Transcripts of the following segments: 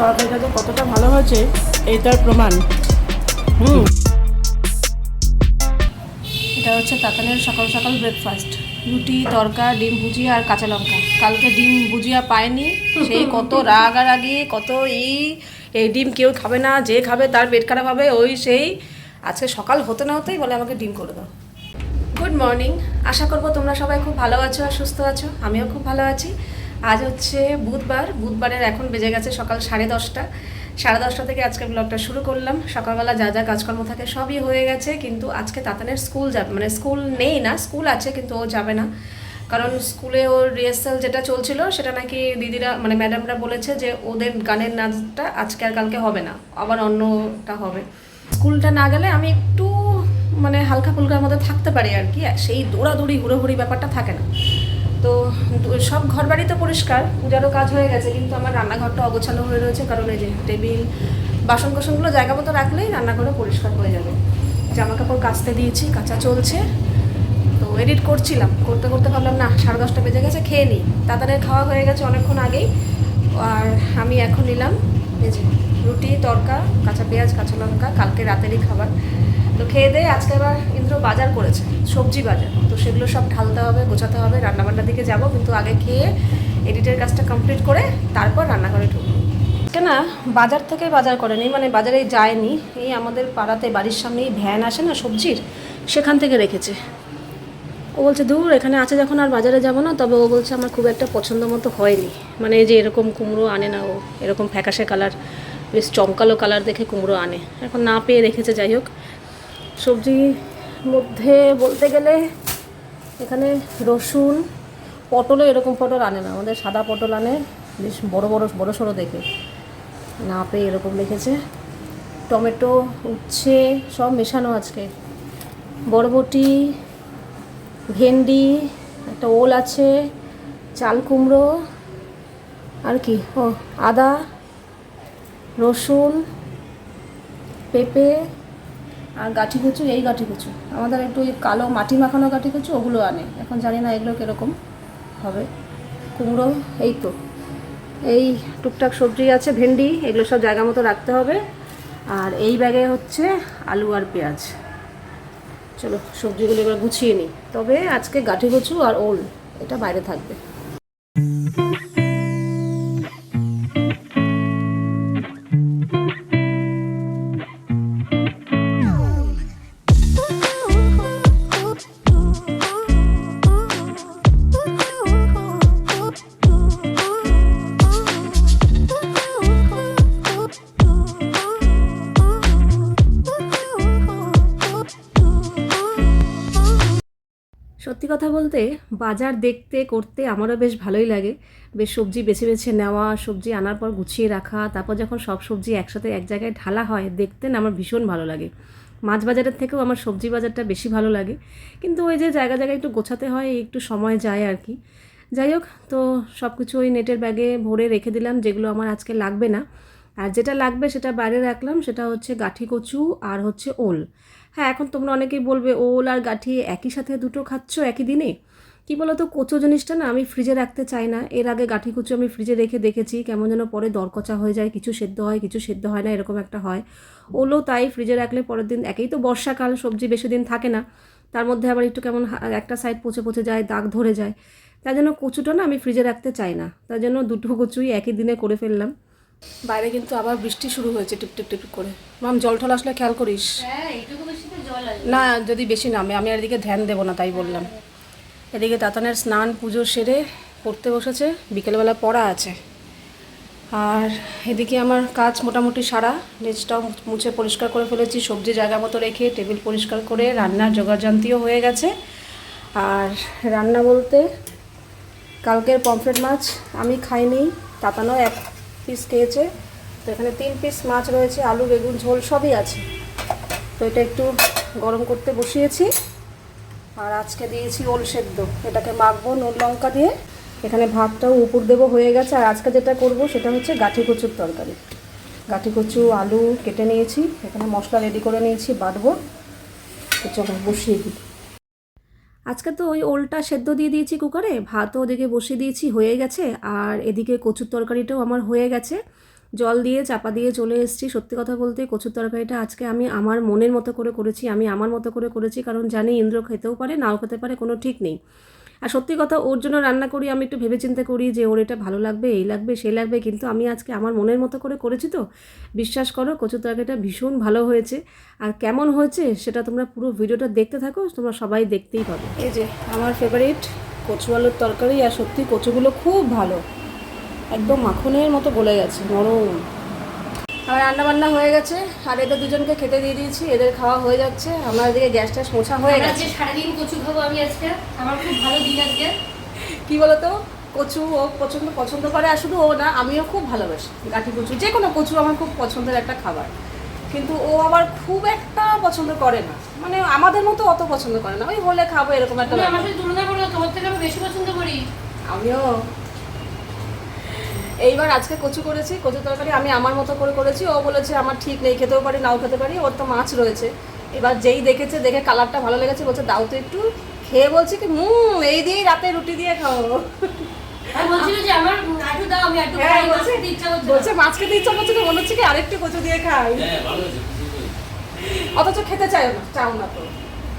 তরকারিটা যে কতটা ভালো হয়েছে এই তার প্রমাণ। হুম। এটা হচ্ছে তাতানের সকাল সকাল ব্রেকফাস্ট রুটি, তরকা, ডিম ভুজিয়া আর কাঁচা লঙ্কা। কালকে ডিম ভুজিয়া পায়নি, সেই কত রাগারাগি কত ই, এই ডিম কেউ খাবে না, যে খাবে তার পেট খারাপ হবে, ওই সেই। আজকে সকাল হতে না হতেই বলে আমাকে ডিম করে দাও। গুড মর্নিং আশা করব তোমরা সবাই খুব ভালো আছো আর সুস্থ আছো। আমিও খুব ভালো আছি। আজ হচ্ছে বুধবার, বুধবারের এখন বেজে গেছে সকাল সাড়ে দশটা। সাড়ে দশটা থেকে আজকে ব্লগটা শুরু করলাম। সকালবেলা যা যা কাজকর্ম থাকে সবই হয়ে গেছে, কিন্তু আজকে তাতানের স্কুল যাবে মানে স্কুল নেই না, স্কুল আছে, কিন্তু ও যাবে না। কারণ স্কুলে ওর রিহার্সাল যেটা চলছিল, সেটা নাকি দিদিরা মানে ম্যাডামরা বলেছে যে ওদের গানের নাচটা আজকে আর কালকে হবে না, আবার অন্যটা হবে। স্কুলটা না গেলে আমি একটু মানে হালকা ফুলকার মধ্যে থাকতে পারি আর কি সেই দৌড়াদৌড়ি, হুড়োহুড়ি ব্যাপারটা থাকে না। তো সব ঘর বাড়ি তো পরিষ্কার, পূজারও কাজ হয়ে গেছে, কিন্তু আমার রান্নাঘরটা অগোছালো হয়ে রয়েছে, কারণ এই যে টেবিল বাসন কোসনগুলো জায়গা মতো রাখলেই রান্নাঘরও পরিষ্কার হয়ে যাবে। জামা কাপড় কাচতে দিয়েছি, কাঁচা চলছে, তো এডিট করছিলাম, করতে করতে ভাবলাম, না, সাড়ে দশটা বেজে গেছে, খেয়ে নিই। তাড়াতাড়ি খাওয়া হয়ে গেছে অনেকক্ষণ আগেই, আর আমি এখন নিলাম, এই যে রুটি, তরকা, কাঁচা পেঁয়াজ, কাঁচা লঙ্কা, কালকে রাতেরই খাবার। তো খেয়ে দিয়ে আজকে আবার ইন্দ্র বাজার করেছে, সবজি বাজার। তো সেগুলো সব ঢালতে হবে, গোছাতে হবে, রান্নাবান্নার দিকে যাব, কিন্তু আগে খেয়ে এডিটের কাজটা কমপ্লিট করে তারপর রান্নাঘরে ঢুকবো। না বাজার থেকে বাজার করেনি মানে বাজারে যায়নি। এই আমাদের পাড়াতে বাড়ির সামনেই ভ্যান আসে না, সবজির, সেখান থেকে রেখেছে। ও বলছে দূর এখানে আছে যখন আর বাজারে যাব না? তবে ও বলছে, আমার খুব একটা পছন্দ মতো হয়নি। মানে এই যে এরকম কুমড়ো আনে না ও, এরকম ফ্যাকাশে কালার, বেশ চমকালো কালার দেখে কুমড়ো আনে। এখন না পেয়ে রেখেছে, যাই হোক। সবজির মধ্যে বলতে গেলে এখানে রসুন, পটলও এরকম পটল আনে না, আমাদের সাদা পটল আনে, বেশ বড় বড় বড় সড়ো দেখে। না পেয়ে এরকম রেখেছে টমেটো, উচ্ছে সব মেশানো আজকে। বরবটি, ভেন্ডি, একটা ওল আছে, চাল কুমড়ো, আর কি? ও, আদা, রসুন, পেঁপে আর গাঠি কুচু এই গাঠি কুচু আমাদের একটু ওই কালো মাটি মাখানো গাঠি কুচু ওগুলো আনে। এখন জানি না এগুলো কীরকম হবে। কুমড়ো, এই তো। এই টুকটাক সবজি আছে, ভেন্ডি, এগুলো সব জায়গা মতো রাখতে হবে। আর এই ব্যাগে হচ্ছে আলু আর পেঁয়াজ। চলো সবজিগুলো এবার গুছিয়ে নিই। তবে আজকে গাঠি কচু আর ওল, এটা বাইরে থাকবে। বলতে বাজার দেখতে, করতে আমারও বেশ ভালোই লাগে। বেশ সবজি বেছে বেছে নেওয়া, সবজি আনার পর গুছিয়ে রাখা, তারপর যখন সব সবজি একসাথে এক জায়গায় ঢালা হয়, দেখতে না আমার ভীষণ ভালো লাগে। মাছ বাজারের থেকেও আমার সবজি বাজারটা বেশি ভালো লাগে। কিন্তু ওই যে জায়গা জায়গায় একটু গোছাতে হয়, একটু সময় যায় আর কি। যাই হোক, তো সব কিছু ওই নেটের ব্যাগে ভরে রেখে দিলাম, যেগুলো আমার আজকে লাগবে না। আর যেটা লাগবে সেটা বাইরে রাখলাম, সেটা হচ্ছে গাঠি কচু আর হচ্ছে ওল। হ্যাঁ এখন তোমরা অনেকেই বলবে ওল আর গাঠি একই সাথে দুটো খাচ্ছ একই দিনে? কি বলো তো কচু জিনিসটা না আমি ফ্রিজে রাখতে চাই না। এর আগে গাঠি কুচু আমি ফ্রিজে রেখে দেখেছি কেমন যেন পরে দরকচা হয়ে যায় কিছু সেদ্ধ হয় কিছু সেদ্ধ হয় না এরকম একটা হয়। ওলও তাই ফ্রিজে রাখলে পরের দিন একেই তো বর্ষাকাল সবজি বেশি দিন থাকে না। তার মধ্যে আবার একটু কেমন একটা সাইড পচে পচে যায় দাগ ধরে যায়। তার জন্য কচুটা না আমি ফ্রিজে রাখতে চাই না। তার জন্য দুটো কচুই একই দিনে করে ফেললাম। বাইরে কিন্তু আবার বৃষ্টি শুরু হয়েছে টিপ টিপ টিপ করে। মাম জল টল আসলে খেয়াল করিস। না, যদি বেশি নামে, আমি আর এদিকে ধ্যান দেবো না, তাই বললাম। এদিকে তাতানের স্নান পুজো সেরে পড়তে বসেছে, বিকেলবেলা পড়া আছে। আর এদিকে আমার কাজ মোটামুটি সারা নিচটাও মুছে পরিষ্কার করে ফেলেছি, সবজি জায়গা মতো রেখে, টেবিল পরিষ্কার করে, রান্নার জোগাড়যন্ত্রীও হয়ে গেছে। আর রান্না বলতে, কালকের পমফ্রেট মাছ আমি খাইনি তাতানো এক পিস খেয়েছে। তো এখানে তিন পিস মাছ রয়েছে, আলু, বেগুন, ঝোল, সবই আছে। তো এটা একটু গরম করতে বসিয়েছি। আর আজকে দিয়েছি ওল সেদ্ধ। এটাকে মাখবো নুন, লঙ্কা দিয়ে। এখানে ভাতটাও উপর দেবো হয়ে গেছে। আর আজকে যেটা করব সেটা হচ্ছে গাঠি কচুর তরকারি। গাঠি কচু, আলু কেটে নিয়েছি। এখানে মশলা রেডি করে নিয়েছি, বাটবো। চলো বসিয়ে দিই। আজকে তো ওই ওলটা সেদ্ধ দিয়ে দিয়েছি কুকারে। ভাতও ওদিকে বসিয়ে দিয়েছি, হয়ে গেছে। আর এদিকে কচুর তরকারিটাও আমার হয়ে গেছে। জল দিয়ে, চাপা দিয়ে চলে এসেছি। সত্যি কথা বলতে কচুর তরকারিটা আজকে আমি আমার মনের মতো করে করেছি, আমি আমার মতো করে করেছি, কারণ জানি ইন্দ্র খেতেও পারে, নাও খেতে পারে, কোনো ঠিক নেই। আর সত্যি কথা, ওর জন্য রান্না করি, আমি একটু ভেবেচিন্তে করি যে ওর এটা ভালো লাগবে, এই লাগবে সেই লাগবে, কিন্তু আমি আজকে আমার মনের মতো করে করেছি তো। বিশ্বাস করো, কচুর তরকারিটা ভীষণ ভালো হয়েছে। আর কেমন হয়েছে, সেটা তোমরা পুরো ভিডিওটা দেখতে থাকো, তোমরা সবাই দেখতেই পাবে। এই যে, আমার ফেভারিট কচু আলুর তরকারি, আর সত্যি কচুগুলো খুব ভালো। একদম মাখনের মতো গলে গেছে নরম। আর রান্না বান্না হয়ে গেছে আর এদের দুজনকে খেতে দিয়ে দিয়েছি এদের খাওয়া হয়ে যাচ্ছে আমার এদিকে গ্যাস ট্যাস মোছা হয়ে গেছে। সারাদিন কচু খাব আমি আজকে আমার খুব ভালো দিন আজকে। কি বলতো? কচু ও প্রচণ্ড পছন্দ করে আর শুধু ও না আমিও খুব ভালোবাসি গাঠি কচু যে কোনো কচু আমার খুব পছন্দের একটা খাবার। কিন্তু ও আবার খুব একটা পছন্দ করে না মানে আমাদের মতো অত পছন্দ করে না ওই হলে খাব এরকম একটা। আমার তুলনা করো তোমার থেকে আমি বেশি পছন্দ করি। আমিও। এইবার আজকে কচু করেছি কচু তরকারি আমি আমার মতো করে করেছি। ও বলেছে আমার ঠিক নেই খেতেও পারি নাও খেতে পারি। ওর তো মাছ রয়েছে। এবার যেই দেখেছে দেখে কালারটা ভালো লেগেছে বলছে দাও তো একটু। খেয়ে বলছে কি হুম এই দিয়েই রাতে রুটি দিয়ে খাও আমি বলছিল যে আমার আটু দাও আমি আটু হ্যাঁ, খাই বলছে- মাছ খেতে ইচ্ছা করছে বলছে মাছ খেতে ইচ্ছা করছে তো মনে হচ্ছে কি আরেকটু কচু দিয়ে খাই। হ্যাঁ অথচ খেতে চাই না চাও না তো।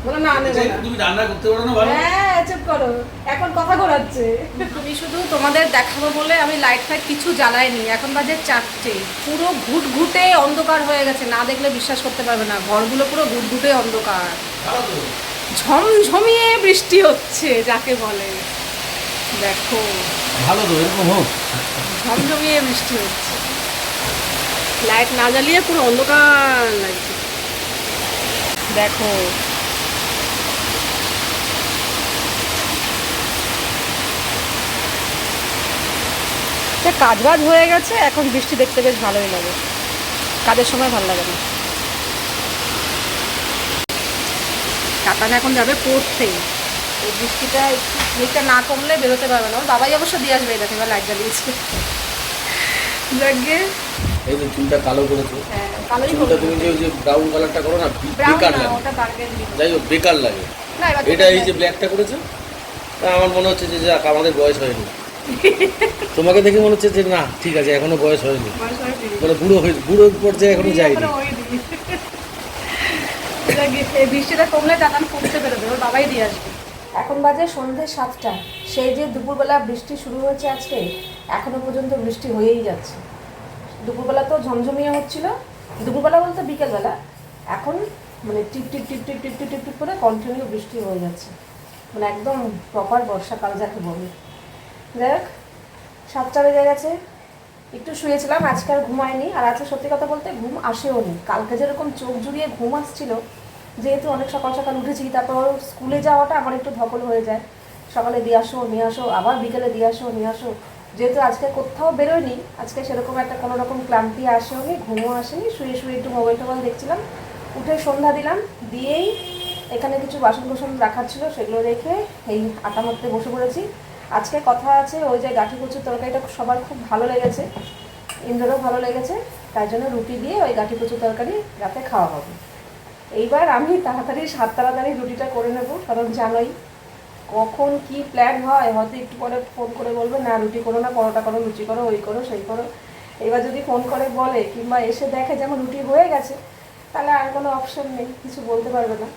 বলে না নেবে না। তুমি রান্না করতে পারো না ভালো? হ্যাঁ চুপ করো। এখন কথা ঘোরাচ্ছে। আমি শুধু তোমাদের দেখাবো বলে আমি লাইট ফাইট কিছু জ্বালাইনি। এখন বাজে চারটে। পুরো ঘুট ঘুটে অন্ধকার হয়ে গেছে। না দেখলে বিশ্বাস করতে পারবে না। ঘরগুলো পুরো ঘুট ঘুটে অন্ধকার ঝমঝমিয়ে বৃষ্টি হচ্ছে যাকে বলে। দেখো। ভালো তো এরকম হোক। ঝমঝমিয়ে বৃষ্টি হচ্ছে। লাইট না জ্বালিয়ে পুরো অন্ধকার লাগছে। দেখো। তা কাজ বাজ হয়ে গেছে এখন বৃষ্টি দেখতে বেশ ভালোই লাগে। কাজের সময় ভালো লাগে না। কাতান এখন যাবে পড়তে। এই বৃষ্টিটা একটু মেঘটা না কমলে বেরোতে পারবে না। বাবাই অবশ্য দিয়ে আসবে দেখো এবার লাইট জ্বালিয়েছে। যাকে এই যে চুলটা কালো করেছ। হ্যাঁ, চুলটা তুমি যে ওই যে ব্রাউন কালারটা করো না বেকার লাগে। যাই হোক বেকার লাগে। না এটা এই যে ব্ল্যাকটা করেছ আমার মনে হচ্ছে যে আমাদের বয়স হয়নি। তোমাকে দেখে মনে হচ্ছে যে না ঠিক আছে এখনও বয়স হয়নি। বলে মানে বুড়ো হয়ে বুড়ো পর্যায়ে এখনও যায়নি। বৃষ্টিটা কমলে টাকান কমতে বেরোবে ওর বাবাই দিয়ে আসবে। এখন বাজে সন্ধ্যে সাতটা। সেই যে দুপুরবেলা বৃষ্টি শুরু হয়েছে আজকে এখনও পর্যন্ত বৃষ্টি হয়েই যাচ্ছে। দুপুরবেলা তো ঝমঝমিয়ে হচ্ছিল। দুপুরবেলা বলতে বিকেলবেলা। এখন মানে টিপ টিপ টিপ টিপ টিপ টিপ টিপ করে কন্টিনিউ বৃষ্টি হয়ে যাচ্ছে। মানে একদম প্রপার বর্ষাকাল যাকে বলে। হোক সাতটা বেজে গেছে। একটু শুয়েছিলাম, আজকে আর ঘুমায়নি আর আজকে সত্যি কথা বলতে ঘুম আসেও নি। কালকে যেরকম চোখ জুড়িয়ে ঘুম আসছিল, যেহেতু অনেক সকাল সকাল উঠেছি, তারপর স্কুলে যাওয়াটা আমার একটু ধকল হয়ে যায়। সকালে দিয়ে আসো, নিয়ে আসো, আবার বিকেলে দিয়ে আসো, নিয়ে আসো। যেহেতু আজকে কোথাও বেরোয়নি, আজকে সেরকম একটা কোনো রকম ক্লান্তি আসেও নি, ঘুমও আসেনি। শুয়ে শুয়ে একটু মোবাইল টোবাইল দেখছিলাম। উঠে সন্ধ্যা দিলাম, দিয়েই এখানে কিছু বাসন কোসন রাখার ছিল, সেগুলো রেখে এই আটা মারতে বসে পড়েছি। আজকে কথা আছে, ওই যে গাঠি কচুর তরকারিটা সবার খুব ভালো লেগেছে ইন্দ্রও ভালো লেগেছে, তাই জন্য রুটি দিয়ে ওই গাঠি কচুর তরকারি রাতে খাওয়া হবে। এইবার আমি তাড়াতাড়ি সাত তাড়াতাড়ি রুটিটা করে নেব, কারণ জানোই কখন কি প্ল্যান হয়, হয়তো একটু পরে ফোন করে বলবে, না, রুটি করো না, পরোটা করো, লুচি করো, ওই করো, সেই করো। এবার যদি ফোন করে বলে, কিংবা এসে দেখে যেমন রুটি হয়ে গেছে, তাহলে আর কোনো অপশন নেই, কিছু বলতে পারবে না।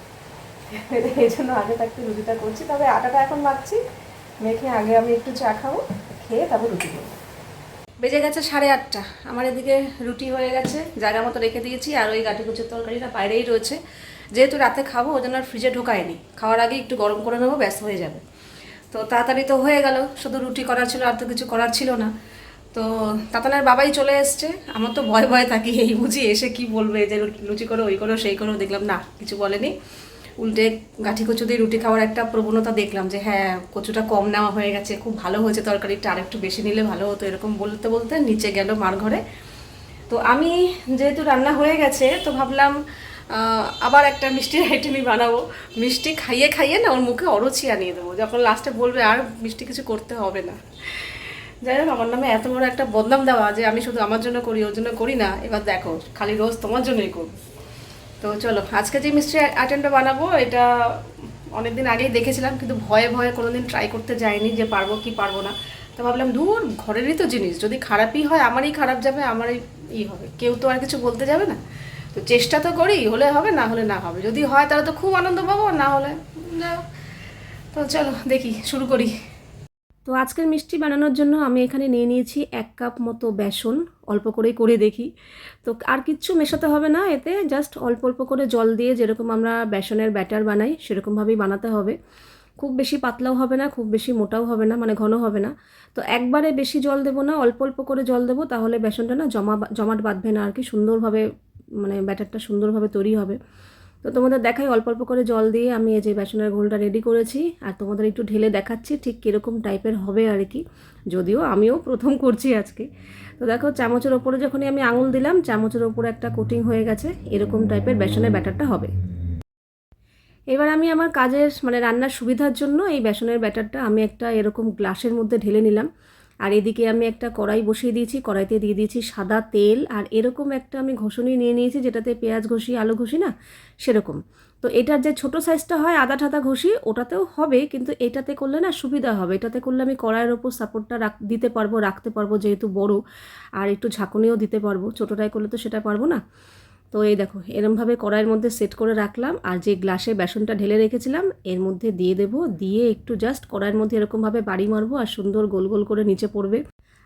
এই জন্য আগে থাকতে রুটিটা করছি, তবে আটাটা এখন মাখছি মেখে আগে আমি একটু চা খাব, খেয়ে তারপর রুটি করব। বেজে গেছে সাড়ে আটটা। আমার এদিকে রুটি হয়ে গেছে, জায়গা মতো রেখে দিয়েছি, আর ওই গাঠি কুচের তরকারিটা বাইরেই রয়েছে। যেহেতু রাতে খাব, ওই জন্য আর ফ্রিজে ঢোকায়নি। খাওয়ার আগে একটু গরম করে নেব, ব্যাস হয়ে যাবে। তো তাড়াতাড়ি তো হয়ে গেল, শুধু রুটি করার ছিল, আর তো কিছু করার ছিল না। তো তাতানের বাবাই চলে এসছে। আমার তো ভয় ভয় থাকি, এই বুঝি এসে কি বলবে, যে লুচি করো, ওই করো, সেই করো, দেখলাম না, কিছু বলেনি। উল্টে গাঠি কচু দিয়ে রুটি খাওয়ার একটা প্রবণতা দেখলাম যে হ্যাঁ কচুটা কম নেওয়া হয়ে গেছে, খুব ভালো হয়েছে তরকারিটা আরেকটু বেশি নিলে ভালো হতো এরকম বলতে বলতে নিচে গেল মার ঘরে। তো আমি যেহেতু রান্না হয়ে গেছে, তো ভাবলাম আবার একটা মিষ্টির আইটেমই বানাবো। মিষ্টি খাইয়ে খাইয়ে না ওর মুখে অরুচি আনিয়ে দেবো, যখন লাস্টে বলবে আর মিষ্টি কিছু করতে হবে না। যাই হোক, আমার নামে এত বড় একটা বদনাম দেওয়া যে আমি শুধু আমার জন্য করি, ওর জন্য করি না, এবার দেখো, খালি রোজ তোমার জন্যই করব। তো চলো, আজকে যে মিষ্টি আইটেমটা বানাবো, এটা অনেকদিন আগেই দেখেছিলাম, কিন্তু ভয়ে ভয়ে কোনোদিন ট্রাই করতে যাইনি যে পারব কি পারব না। তো তো ভাবলাম দূর ঘরেরই তো জিনিস, যদি খারাপই হয়, আমারই খারাপ যাবে, আমারই ই হবে। কেউ তো আর কিছু বলতে যাবে না। তো চেষ্টা তো করি, হলে হবে, না হলে না হবে। যদি হয়, তাহলে তো খুব আনন্দ পাবো, না হলে যাও তো চলো, দেখি, শুরু করি। তো আজকের মিষ্টি বানানোর জন্য আমি এখানে নিয়ে নিয়েছি এক কাপ মতো বেসন, অল্প করেই করে দেখি। তো আর কিচ্ছু মেশাতে হবে না এতে, জাস্ট অল্প অল্প করে জল দিয়ে যেরকম আমরা বেসনের ব্যাটার বানাই, সেরকমভাবেই বানাতে হবে। খুব বেশি পাতলাও হবে না, খুব বেশি মোটাও হবে না মানে ঘন হবে না। তো একবারে বেশি জল দেবো না, অল্প অল্প করে জল দেবো, তাহলে বেসনটা না জমা জমাট বাঁধবে না আর কি, সুন্দরভাবে মানে ব্যাটারটা সুন্দরভাবে তৈরি হবে। তো তোমাদের দেখাই অল্প অল্প করে জল দিয়ে আমি এই যে বেসনের ঘোলটা রেডি করেছি, আর তোমাদের একটু ঢেলে দেখাচ্ছি ঠিক কীরকম টাইপের হবে আর কি। যদিও আমিও প্রথম করছি আজকে। তো দেখো চামচের ওপরে যখনই আমি আঙুল দিলাম, চামচের ওপরে একটা কোটিং হয়ে গেছে, এরকম টাইপের বেসনের ব্যাটারটা হবে। এবার আমি আমার কাজের মানে রান্নার সুবিধার জন্য এই বেসনের ব্যাটারটা আমি একটা এরকম গ্লাসের মধ্যে ঢেলে নিলাম। আর এদিকে আমি একটা কড়াই বসিয়ে দিয়েছি, কড়াইতে দিয়ে দিয়েছি সাদা তেল আর এরকম একটা আমি ঘষণি নিয়ে নিয়েছি যেটাতে পেঁয়াজ ঘষি, আলু ঘষি না, সেরকম। তো এটার যে ছোট সাইজটা হয় আদা ঠাদা ঘষি, ওটাতেও হবে কিন্তু এটাতে করলে না সুবিধা হবে। এটাতে করলে আমি কড়াইয়ের ওপর সাপোর্টটা রাখ দিতে পারব, রাখতে পারব যেহেতু বড় আর একটু ঝাঁকুনিও দিতে পারব। ছোটোটাই করলে তো সেটা পারব না। তো এই দেখো, এরমভাবে কড়াইয়ের মধ্যে সেট করে রাখলাম আর যে গ্লাসে বেসনটা ঢেলে রেখেছিলাম, এর মধ্যে দিয়ে দেবো, দিয়ে একটু জাস্ট কড়াইয়ের মধ্যে এরকমভাবে বাড়ি মারবো আর সুন্দর গোল গোল করে নিচে পড়বে।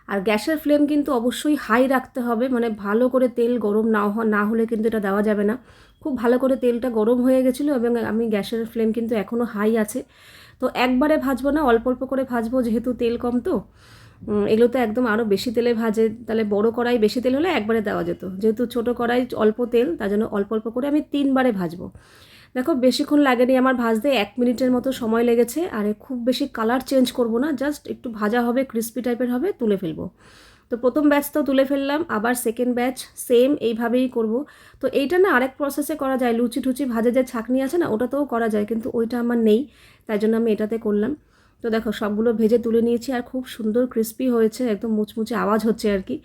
আর গ্যাসের ফ্লেম কিন্তু অবশ্যই হাই রাখতে হবে মানে ভালো করে তেল গরম না না হলে কিন্তু এটা দেওয়া যাবে না। খুব ভালো করে তেলটা গরম হয়ে গেছিল এবং আমি গ্যাসের ফ্লেম কিন্তু এখনও হাই আছে। তো একবারে ভাজবো না, অল্প অল্প করে ভাজবো যেহেতু তেল কম তো। এগুলো তো একদম আরও বেশি তেলে ভাজে, তাহলে বড় কড়াই বেশি তেল হলে একবারে দেওয়া যেত। যেহেতু ছোট কড়াই অল্প তেল, তার জন্য অল্প অল্প করে আমি তিনবারে ভাজবো। দেখো, বেশিক্ষণ লাগেনি আমার ভাজতে, এক মিনিটের মতো সময় লেগেছে, আর খুব বেশি কালার চেঞ্জ করব না জাস্ট একটু ভাজা হবে ক্রিস্পি টাইপের হবে, তুলে ফেলব। তো প্রথম ব্যাচ তো তুলে ফেললাম, আবার সেকেন্ড ব্যাচ সেম এইভাবেই করব। তো এইটা না আরেক প্রসেসে করা যায় লুচি টুচি ভাজে যে ছাকনি আছে না, ওটাতেও করা যায়, কিন্তু ওইটা আমার নেই, তাই জন্য আমি এটাতে করলাম। তো দেখো, সবগুলো ভেজে তুলে নিয়েছি আর খুব সুন্দর ক্রিস্পি হয়েছে, একদম মুচমুচে আওয়াজ হচ্ছে আর কি।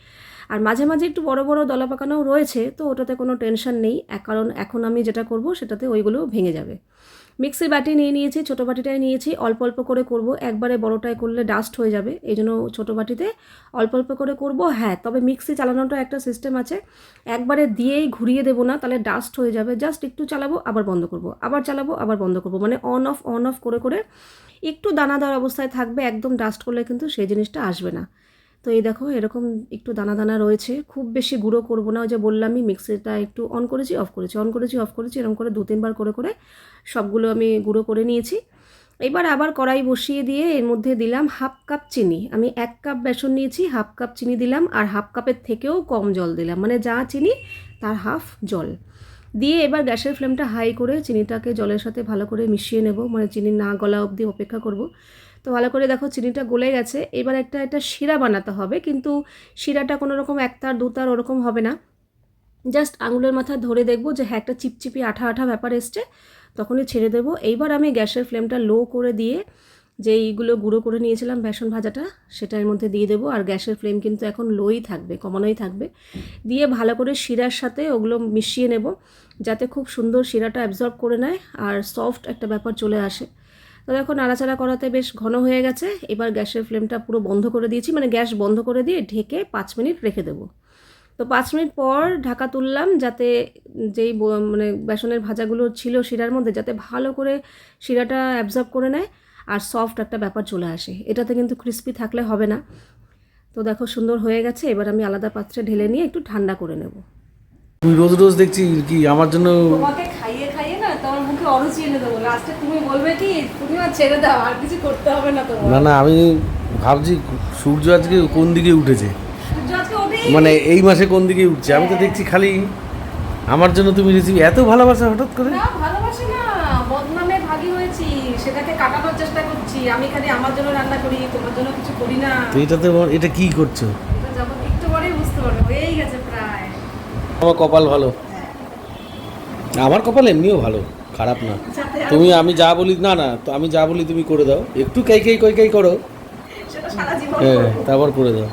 আর মাঝে মাঝে একটু বড় বড় দলা পাকানোও রয়েছে, তো ওটাতে কোনো টেনশন নেই কারণ এখন আমি যেটা করব, সেটাতে ওইগুলো ভেঙে যাবে। মিক্সি বাটি নিয়ে নিয়েছি, ছোটো বাটিটায় নিয়েছি। অল্প অল্প করে করব। একবারে বড়টায় করলে ডাস্ট হয়ে যাবে। এই জন্য ছোটো বাটিতে অল্প অল্প করে করব। হ্যাঁ তবে মিক্সি চালানোটা একটা সিস্টেম আছে। একবারে দিয়েই ঘুরিয়ে দেবো না, তাহলে ডাস্ট হয়ে যাবে। জাস্ট একটু চালাবো, আবার বন্ধ করব। আবার চালাবো, আবার বন্ধ করব। মানে অন অফ অন অফ করে করে একটু দানাদার অবস্থায় থাকবে। একদম ডাস্ট করলে কিন্তু সেই জিনিসটা আসবে না। তো এই দেখো, এরকম একটু দানা দানা রয়েছে। খুব বেশি গুঁড়ো করব না, ওই যে বললামই মিক্সিটা একটু অন করেছি অফ করেছি অন করেছি অফ করেছি, এরকম করে দু তিনবার করে করে সবগুলো আমি গুঁড়ো করে নিয়েছি। এবার আবার কড়াই বসিয়ে দিয়ে এর মধ্যে দিলাম হাফ কাপ চিনি। আমি এক কাপ বেসন নিয়েছি, হাফ কাপ চিনি দিলাম, আর হাফ কাপের থেকেও কম জল দিলাম। মানে যা চিনি, তার হাফ জল। দিয়ে এবার গ্যাসের ফ্লেমটা হাই করে চিনিটাকে জলের সাথে ভালো করে মিশিয়ে নেব। মানে চিনি না গলা অবধি অপেক্ষা করব। তো ভালো করে দেখো চিনিটা গলে গেছে। এবার একটা একটা শিরা বানাতে হবে, কিন্তু শিরাটা কোনো রকম একতার, দুতার ওরকম হবে না। জাস্ট আঙুলের মাথা ধরে দেখব যে হ্যাঁ একটা চিপচিপি আঠা আঠা ব্যাপার এসছে, তখনই ছেড়ে দেবো। এইবার আমি গ্যাসের ফ্লেমটা লো করে দিয়ে যে এইগুলো গুঁড়ো করে নিয়েছিলাম বেসন ভাজাটা সেটার মধ্যে দিয়ে দেবো। আর গ্যাসের ফ্লেম কিন্তু এখন লোই থাকবে, কমানোই থাকবে। দিয়ে ভালো করে শিরার সাথে ওগুলো মিশিয়ে নেব, যাতে খুব সুন্দর শিরাটা অ্যাবজর্ব করে নেয়, আর সফট একটা ব্যাপার চলে আসে। তো দেখো নাড়াচাড়া করাতে বেশ ঘন হয়ে গেছে। এবার গ্যাসের ফ্লেমটা পুরো বন্ধ করে দিয়েছি। মানে গ্যাস বন্ধ করে দিয়ে ঢেকে পাঁচ মিনিট রেখে দেবো। তো পাঁচ মিনিট পর ঢাকা তুললাম যাতে যেই মানে বেসনের ভাজাগুলো ছিল শিরার মধ্যে যাতে ভালো করে শিরাটা অ্যাবজর্ব করে নেয় আর সফট একটা ব্যাপার চলে আসে। এটাতে কিন্তু ক্রিস্পি থাকলে হবে না। তো দেখো সুন্দর হয়ে গেছে। এবার আমি আলাদা পাত্রে ঢেলে নিয়ে একটু ঠান্ডা করে নেব। তুই রোজ রোজ দেখছি কি আমার জন্য তোমাকে খাইয়ে খাইয়ে না তোমার মুখে অরুচি এনে দেবো। লাস্টে তুমি বলবে কি তুমি ছেড়ে দাও আর কিছু করতে হবে না তোমার। না না আমি ভাবছি সূর্য আজকে কোন দিকে উঠেছে? মানে এই মাসে কোন দিকে উঠছে? আমি তো দেখছি খালি আমার জন্য তুমি রেসিপি এত ভালোবাসা হঠাৎ করে? না ভালোবাসি না বদনামে ভাগী হয়েছি সেটাকে কাটানোর চেষ্টা করছি। আমি খালি আমার জন্য রান্না করি তোমার জন্য কিছু করি না। তো এটাতে এটা কি করছ? যখন একটু পরেই বুঝতে পারবে হয়েই গেছে প্রায়। আমার কপাল ভালো। আমার কপাল এমনিও ভালো। খারাপ না। তুমি আমি যা বলি, না না, তো আমি যা বলি তুমি করে দাও। একটু কাই কাই, কই, কাই করো। হ্যাঁ তারপর করে দাও।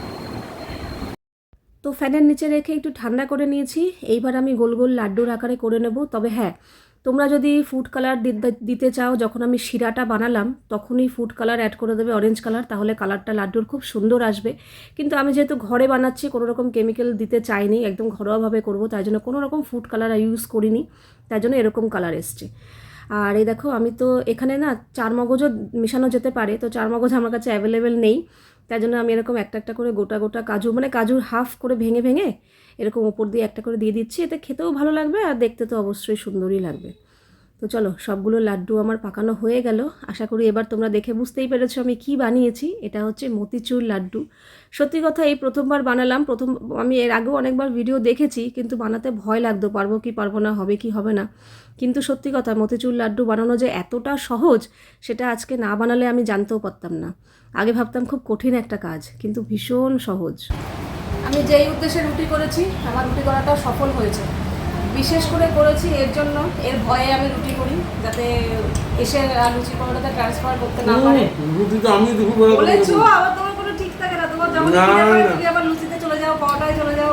তো ফ্যানের নিচে রেখে একটু ঠান্ডা করে নিয়েছি। এইবার আমি গোল গোল লাড্ডুর আকারে করে নেব। তবে হ্যাঁ তোমরা যদি ফুড কালার দিতে চাও, যখন আমি শিরাটা বানালাম, তখনই ফুড কালার অ্যাড করে দেবে অরেঞ্জ কালার তাহলে কালারটা লাড্ডুর খুব সুন্দর আসবে। কিন্তু আমি যেহেতু ঘরে বানাচ্ছি, কোনো রকম কেমিক্যাল দিতে চাইনি, একদম ঘরোয়াভাবে করব, তাই জন্য কোনো রকম ফুড কালার ইউজ করিনি, তাই জন্য এরকম কালার এসছে। আর এই দেখো, আমি তো এখানে না চার মগজও মেশানো যেতে পারে, তো চার মগজ আমার কাছে অ্যাভেলেবেল নেই, তাই জন্য আমি এরকম একটা একটা করে গোটা গোটা কাজু মানে কাজুর হাফ করে ভেঙে ভেঙে এরকম ওপর দিয়ে একটা করে দিয়ে দিচ্ছি, এতে খেতেও ভালো লাগবে আর দেখতে তো অবশ্যই সুন্দরই লাগবে। তো চলো, সবগুলো লাড্ডু আমার পাকানো হয়ে গেল। আশা করি এবার তোমরা দেখে বুঝতেই পেরেছ আমি কি বানিয়েছি। এটা হচ্ছে মতিচুর লাড্ডু। সত্যি কথা, এই প্রথমবার বানালাম, প্রথম আমি এর আগেও অনেকবার ভিডিও দেখেছি, কিন্তু বানাতে ভয় লাগতো, পারব কি, পারব না, হবে কি, হবে না। কিন্তু সত্যি কথা, মতিচুর লাড্ডু বানানো যে এতটা সহজ, সেটা আজকে না বানালে আমি জানতেও পারতাম না। আগে ভাবতাম খুব কঠিন একটা কাজ, কিন্তু ভীষণ সহজ। আমি যেই উদ্দেশ্যে রুটি করেছি আমার রুটি করাটাও সফল হয়েছে। বিশেষ করে করেছি এর জন্য এর ভয়ে আমি রুটি করি যাতে এসে আর লুচি পরোটাতে ট্রান্সফার করতে না পারে। রুটি তো আমি দুপুরবেলা বলেছ আবার তোমার কোনো ঠিক থাকে না। তোমার যখন। তুমি আবার লুচিতে চলে যাও পরোটায় চলে যাও।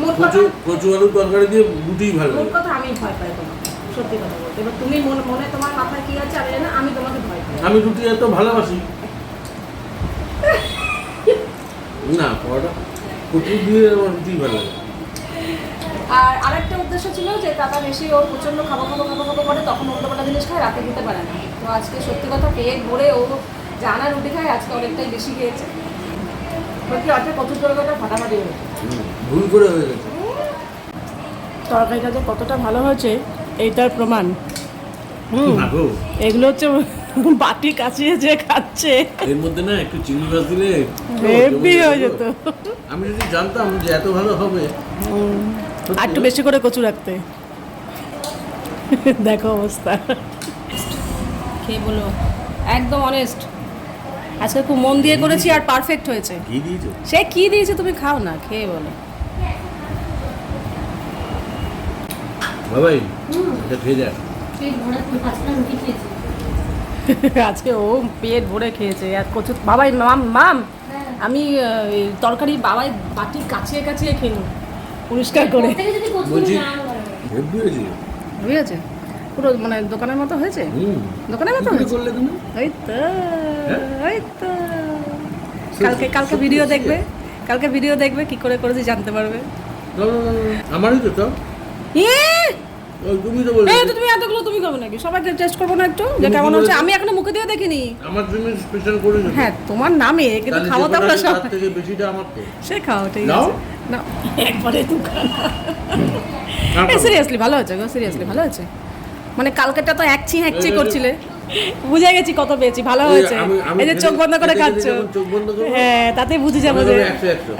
মোট কথা কচু আলুর তরকারি দিয়ে রুটিই ভালো মোট কথা আমি ভয় পাই তোমাকে সত্যি কথা বলতে। এবার তুমি মনে মনে তোমার মাথায় কি আছে আমি জানি আমি তোমাকে ভয় পাই। আমি রুটি এত ভালোবাসি। না পরোটা কচু দিয়ে আমার রুটি ভালো লাগে? আর আরেকটা উদ্দেশ্য ছিল যে দাদা বেশি ও প্রচণ্ড খাব খাব খাব খাব করে তখন অন্য কটা জিনিস খায় রাতে খেতে পারে না। তো আজকে সত্যি কথা পেট ভরে ও জানা রুটি খায় আজকে অনেকটাই বেশি খেয়েছে। বাকি আজকে কচুর তরকারিটা ফাটাফাটি হয়েছে। ভুল করে হয়ে গেছে। তরকারিটা যে কতটা ভালো হয়েছে এইটার প্রমাণ। হুম। এগুলো হচ্ছে বাটি কাচিয়ে যে খাচ্ছে। এর মধ্যে না একটু চিনি গাছ দিলে হেভি হয়ে যেত। আমি যদি জানতাম যে এত ভালো হবে আর একটু বেশি করে কচু রাখতে। দেখো অবস্থা। খেয়ে বলো একদম অনেস্ট আজকে খুব মন দিয়ে করেছি আর পারফেক্ট হয়েছে। সে কি দিয়েছে তুমি খাও না খেয়ে বলো। বাবাই এটা খেয়ে যাক পেট ভরা করে পাঁচটা রুটি খেয়েছি আজকে ও পেট ভরে খেয়েছে। আর কচু বাবাই মাম মাম। আমি তরকারি বাবাই বাটি কাচিয়ে কাচিয়ে খেলো। পরিষ্কার করে। হয়েছে? পুরো মানে দোকানের মতো হয়েছে? হুম। দোকানের মতো হয়েছে? এই তো হ্যাঁ? এই তো। কালকে কালকে ভিডিও দেখবে? কালকে ভিডিও দেখবে কি করে করেছি জানতে পারবে? আমারই তো তো। ইয়ে! তুমি তো বললে এই তো তুমি এতগুলো তুমি খাবে নাকি? সবাইকে টেস্ট করব না একটু? যে কেমন হচ্ছে? আমি এখনও মুখে দিয়ে দেখিনি। আমার জন্য স্পেশাল করে দেবো হ্যাঁ তোমার নামে কিন্তু তাহলে খাওয়া যে দাওয়া সব থেকে বেশিটা আমার তো সে খাও ঠিক নাও? আছে না একবারে দোকান না, সিরিয়াসলি ভালো হয়েছে গো সিরিয়াসলি ভালো হয়েছে। মানে কালকেটা তো একচি করছিলে। বুঝে গেছি কত পেয়েছি ভালো হয়েছে। এই যে চোখ বন্ধ করে খাচ্ছ। হ্যাঁ তাতে বুঝে যাব মনে যে।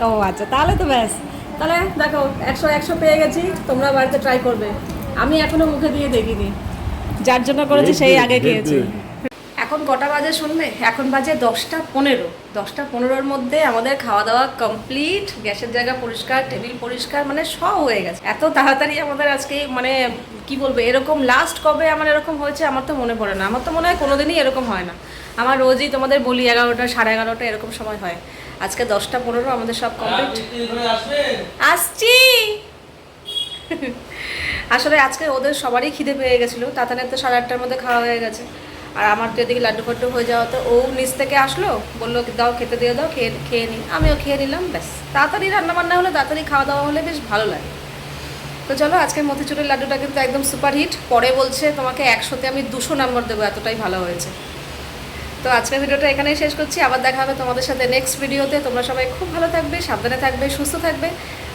ও আচ্ছা তাহলে তো ব্যাস। তাহলে দেখো একশো একশো পেয়ে গেছি তোমরা বাড়িতে ট্রাই করবে। আমি এখনও মুখে দিয়ে দেখিনি। যার জন্য করেছি সেই আগে খেয়েছি। এখন কটা বাজে শুনবে এখন বাজে দশটা পনেরো। দশটা পনেরোর মধ্যে আমাদের খাওয়া দাওয়া কমপ্লিট গ্যাসের জায়গা পরিষ্কার টেবিল পরিষ্কার মানে সব হয়ে গেছে। এত তাড়াতাড়ি আমাদের আজকে মানে কি বলব এরকম লাস্ট কবে আমার এরকম হয়েছে আমার তো মনে পড়ে না। আমার তো মনে হয় কোনোদিনই এরকম হয় না। আমার রোজই তোমাদের বলি এগারোটা সাড়ে এগারোটা এরকম সময় হয়। আজকে দশটা পনেরো আমাদের সব কমপ্লিট আসছি! আসলে আজকে ওদের সবারই খিদে পেয়ে গেছিল। তাতানের তো সাড়ে আটটার মধ্যে খাওয়া হয়ে গেছে। আর আমার তো এদিকে লাড্ডু ফাড্ডু হয়ে যাওয়াতে ও নিচ থেকে আসলো, বলল দাও খেতে দিয়ে দাও, খেয়ে খেয়ে নিই আমিও খেয়ে নিলাম, ব্যাস। তাড়াতাড়ি রান্না বান্না হলে তাড়াতাড়ি খাওয়া দাওয়া হলে বেশ ভালো লাগে। তো চলো আজকের মতিচুরের লাড্ডুটা কিন্তু একদম সুপার হিট। পরে বলছে তোমাকে একশোতে আমি দুশো নাম্বার দেবো, এতটাই ভালো হয়েছে। তো আজকের ভিডিওটা এখানেই শেষ করছি। আবার দেখা হবে তোমাদের সাথে নেক্সট ভিডিওতে তোমরা সবাই খুব ভালো থাকবে, সাবধানে থাকবে, সুস্থ থাকবে।